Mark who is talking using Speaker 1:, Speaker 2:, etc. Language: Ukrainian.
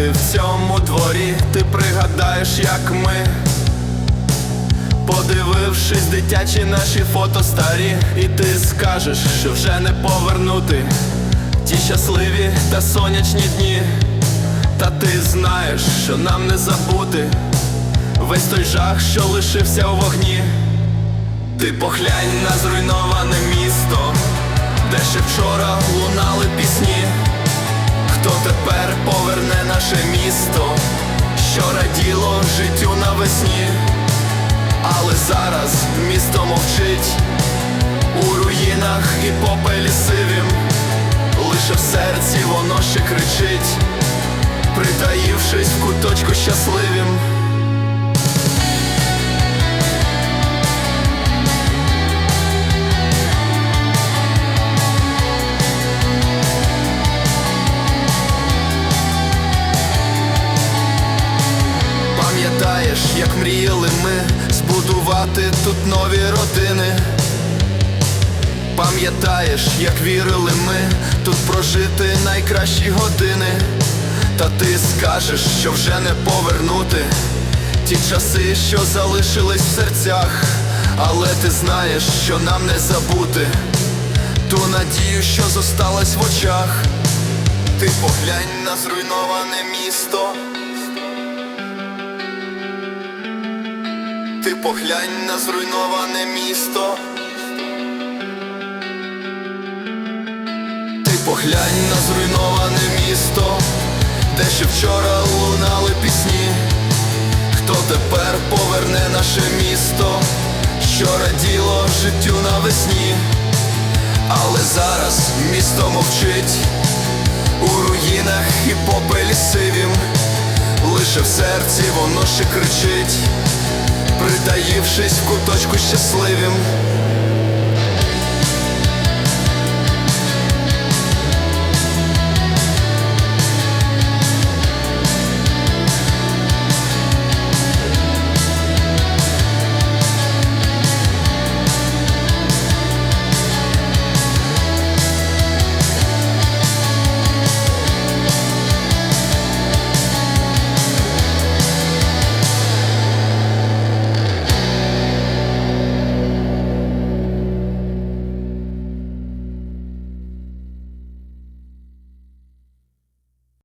Speaker 1: гуляти в цьому дворі. Ти пригадаєш, як ми. Подивившись дитячі наші фото старі, і ти скажеш, що вже не повернути ті щасливі та сонячні дні. Та ти знаєш, що нам не забути весь той жах, що лишився у вогні. Ти поглянь на зруйноване місто, де ще вчора лунали пісні. Наше місто, що раділо життю навесні? Але зараз місто мовчить у руїнах і попелі сивім, лише в серці воно ще кричить, притаївшись в куточку щасливім. Як мріяли ми збудувати тут нові родини. Пам'ятаєш, як вірили ми тут прожити найкращі години. Та ти скажеш, що вже не повернути ті часи, що залишились в серцях. Але ти знаєш, що нам не забути ту надію, що зосталась в очах. Ти поглянь на зруйноване місто. Поглянь на зруйноване місто. Ти поглянь на зруйноване місто, де ще вчора лунали пісні. Хто тепер поверне наше місто, що раділо життю навесні, але зараз місто мовчить. У руїнах і попелі сивім, лише в серці воно ще кричить притаївшись в куточку щасливім.